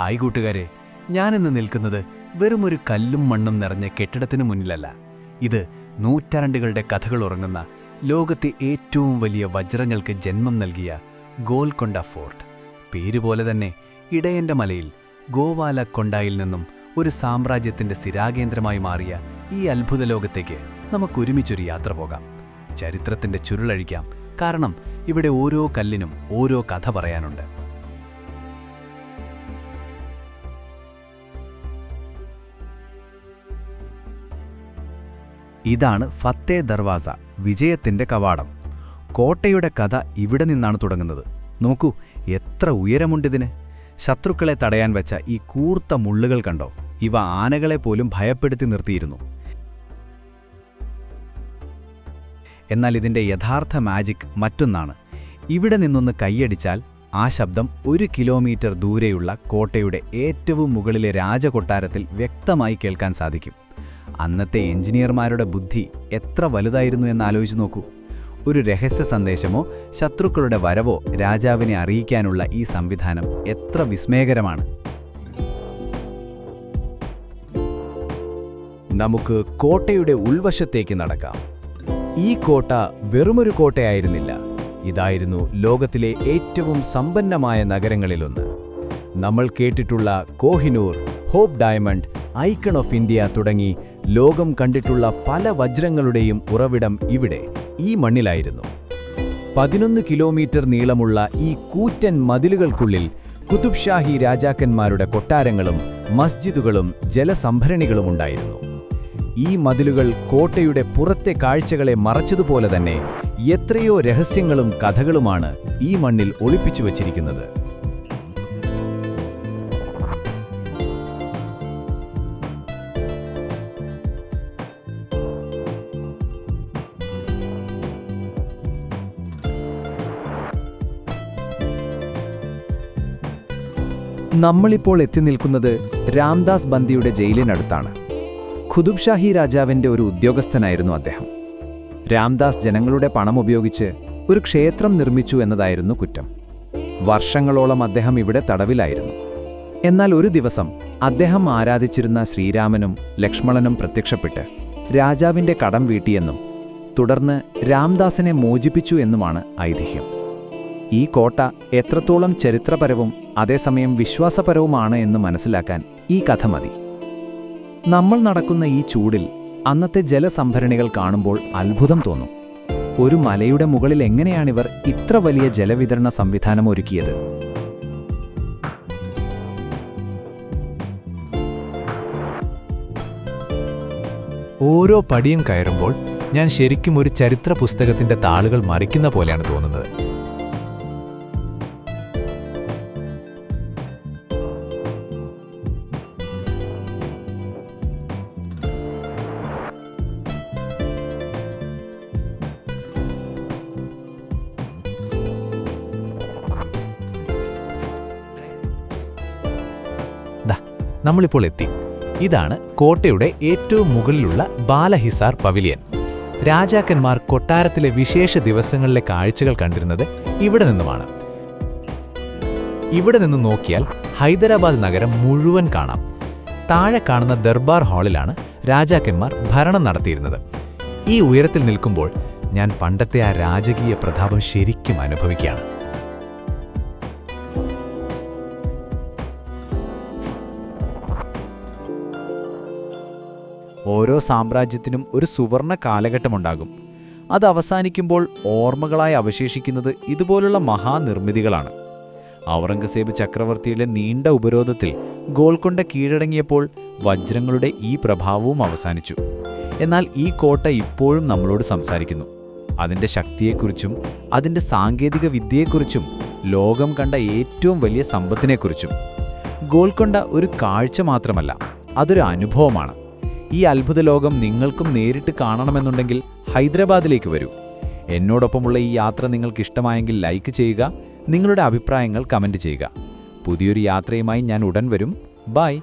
Hi കൂട്ടുകാരെ. ഞാനിന്ന് നിൽക്കുന്നത് വെറുമൊരു കല്ലും മണ്ണും നിറഞ്ഞ കെട്ടിടത്തിന് മുന്നിലല്ല. ഇത് നൂറ്റാണ്ടുകളുടെ കഥകൾ ഉറങ്ങുന്ന ലോകത്തെ ഏറ്റവും വലിയ വജ്രങ്ങൾക്ക് ജന്മം നൽകിയ ഗോൽക്കൊണ്ട ഫോർട്ട്. പേരുപോലെ തന്നെ ഇടയന്റെ മലയിൽ ഗോവാല കൊണ്ടായിൽ നിന്നും ഒരു സാമ്രാജ്യത്തിന്റെ സ്ഥിരാകേന്ദ്രമായി മാറിയ ഈ അത്ഭുത ലോകത്തേക്ക് നമുക്കൊരുമിച്ചൊരു യാത്ര പോകാം. ചരിത്രത്തിന്റെ ചുരുളഴിക്കാം. കാരണം ഇവിടെ ഓരോ കല്ലിനും ഓരോ കഥ പറയാനുണ്ട്. ഇതാണ് ഫത്തേ ദർവാസ വിജയത്തിന്റെ കവാടം. കോട്ടയുടെ കഥ ഇവിടെ നിന്നാണ് തുടങ്ങുന്നത്. നോക്കൂ എത്ര ഉയരമുണ്ടിതിന് ശത്രുക്കളെ തടയാൻ വെച്ച ഈ കൂർത്ത മുള്ളുകൾ കണ്ടോ? ഇവ ആനകളെ പോലും ഭയപ്പെടുത്തി നിർത്തിയിരുന്നു. എന്നാൽ ഇതിന്റെ യഥാർത്ഥ മാജിക് മറ്റൊന്നാണ്. ഇവിടെ നിന്നൊന്ന് കൈയടിച്ചാൽ ആ ശബ്ദം ഒരു കിലോമീറ്റർ ദൂരെയുള്ള കോട്ടയുടെ ഏറ്റവും മുകളിലെ രാജകൊട്ടാരത്തിൽ വ്യക്തമായി കേൾക്കാൻ സാധിക്കും. അന്നത്തെ എഞ്ചിനീയർമാരുടെ ബുദ്ധി എത്ര വലുതായിരുന്നു എന്ന് എന്നാലോചിച്ച് നോക്കൂ. ഒരു രഹസ്യ സന്ദേശമോ ശത്രുക്കളുടെ വരവോ രാജാവിനെ അറിയിക്കാനുള്ള ഈ സംവിധാനം എത്ര വിസ്മയകരമാണ്. നമുക്ക് കോട്ടയുടെ ഉൾവശത്തേക്ക് നടക്കാം. ഈ കോട്ട വെറുമൊരു കോട്ടയായിരുന്നില്ല. ഇതായിരുന്നു ലോകത്തിലെ ഏറ്റവും സമ്പന്നമായ നഗരങ്ങളിലൊന്ന്. നമ്മൾ കേട്ടിട്ടുള്ള Kohinoor Hope Diamond icon of India തുടങ്ങി ലോകം കണ്ടിട്ടുള്ള പല വജ്രങ്ങളുടെയും ഉറവിടം ഇവിടെ ഈ മണ്ണിലായിരുന്നു. പതിനൊന്ന് കിലോമീറ്റർ നീളമുള്ള ഈ കൂറ്റൻ മതിലുകൾക്കുള്ളിൽ കുതുബ് ഷാഹി രാജാക്കന്മാരുടെ കൊട്ടാരങ്ങളും മസ്ജിദുകളും ജലസംഭരണികളും ഉണ്ടായിരുന്നു. ഈ മതിലുകൾ കോട്ടയുടെ പുറത്തെ കാഴ്ചകളെ മറച്ചതുപോലെ തന്നെ എത്രയോ രഹസ്യങ്ങളും കഥകളുമാണ് ഈ മണ്ണിൽ ഒളിപ്പിച്ചു വച്ചിരിക്കുന്നത്. നമ്മളിപ്പോൾ എത്തി നിൽക്കുന്നത് രാംദാസ് ബന്ദിയുടെ ജയിലിനടുത്താണ്. ഖുതുബ് ഷാഹി രാജാവിന്റെ ഒരു ഉദ്യോഗസ്ഥനായിരുന്നു അദ്ദേഹം. രാംദാസ് ജനങ്ങളുടെ പണം ഉപയോഗിച്ച് ഒരു ക്ഷേത്രം നിർമ്മിച്ചു എന്നതായിരുന്നു കുറ്റം. വർഷങ്ങളോളം അദ്ദേഹം ഇവിടെ തടവിലായിരുന്നു. എന്നാൽ ഒരു ദിവസം അദ്ദേഹം ആരാധിച്ചിരുന്ന ശ്രീരാമനും ലക്ഷ്മണനും പ്രത്യക്ഷപ്പെട്ട് രാജാവിന്റെ കടം വീട്ടിയെന്നും തുടർന്ന് രാംദാസിനെ മോചിപ്പിച്ചു എന്നുമാണ് ഐതിഹ്യം. ഈ കോട്ട എത്രത്തോളം ചരിത്രപരവും അതേസമയം വിശ്വാസപരവുമാണ് എന്ന് മനസ്സിലാക്കാൻ ഈ കഥ മതി. നമ്മൾ നടക്കുന്ന ഈ ചൂടിൽ അന്നത്തെ ജലസംഭരണികൾ കാണുമ്പോൾ അത്ഭുതം തോന്നും. ഒരു മലയുടെ മുകളിൽ എങ്ങനെയാണിവർ ഇത്ര വലിയ ജലവിതരണ സംവിധാനം ഒരുക്കിയത്? ഓരോ പടിയും കയറുമ്പോൾ ഞാൻ ശരിക്കും ഒരു ചരിത്ര പുസ്തകത്തിന്റെ താളുകൾ മറിക്കുന്ന പോലെയാണ് തോന്നുന്നത്. നമ്മളിപ്പോൾ എത്തി. ഇതാണ് കോട്ടയുടെ ഏറ്റവും മുകളിലുള്ള ബാലഹിസാർ പവിലിയൻ. രാജാക്കന്മാർ കൊട്ടാരത്തിലെ വിശേഷ ദിവസങ്ങളിലെ കാഴ്ചകൾ കണ്ടിരുന്നത് ഇവിടെ നിന്നുമാണ്. ഇവിടെ നിന്ന് നോക്കിയാൽ ഹൈദരാബാദ് നഗരം മുഴുവൻ കാണാം. താഴെ കാണുന്ന ദർബാർ ഹാളിലാണ് രാജാക്കന്മാർ ഭരണം നടത്തിയിരുന്നത്. ഈ ഉയരത്തിൽ നിൽക്കുമ്പോൾ ഞാൻ പണ്ടത്തെ ആ രാജകീയ പ്രതാപം ശരിക്കും അനുഭവിക്കുകയാണ്. ഓരോ സാമ്രാജ്യത്തിനും ഒരു സുവർണ കാലഘട്ടമുണ്ടാകും. അത് അവസാനിക്കുമ്പോൾ ഓർമ്മകളായി അവശേഷിക്കുന്നത് ഇതുപോലുള്ള മഹാനിർമ്മിതികളാണ്. ഔറംഗസേബ് ചക്രവർത്തിയിലെ നീണ്ട ഉപരോധത്തിൽ ഗോൾക്കൊണ്ട കീഴടങ്ങിയപ്പോൾ വജ്രങ്ങളുടെ ഈ പ്രഭാവവും അവസാനിച്ചു. എന്നാൽ ഈ കോട്ട ഇപ്പോഴും നമ്മളോട് സംസാരിക്കുന്നു. അതിന്റെ ശക്തിയെക്കുറിച്ചും അതിന്റെ സാങ്കേതിക വിദ്യയെക്കുറിച്ചും ലോകം കണ്ട ഏറ്റവും വലിയ സമ്പത്തിനെക്കുറിച്ചും. ഗോൾക്കൊണ്ട ഒരു കാഴ്ച മാത്രമല്ല അതൊരു അനുഭവമാണ്. ഈ അത്ഭുത ലോകം നിങ്ങൾക്കും നേരിട്ട് കാണണമെന്നുണ്ടെങ്കിൽ ഹൈദരാബാദിലേക്ക് വരൂ. എന്നോടൊപ്പമുള്ള ഈ യാത്ര നിങ്ങൾക്ക് ഇഷ്ടമായെങ്കിൽ ലൈക്ക് ചെയ്യുക നിങ്ങളുടെ അഭിപ്രായങ്ങൾ കമന്റ് ചെയ്യുക. പുതിയൊരു യാത്രയുമായി ഞാൻ ഉടൻ വരും. ബൈ.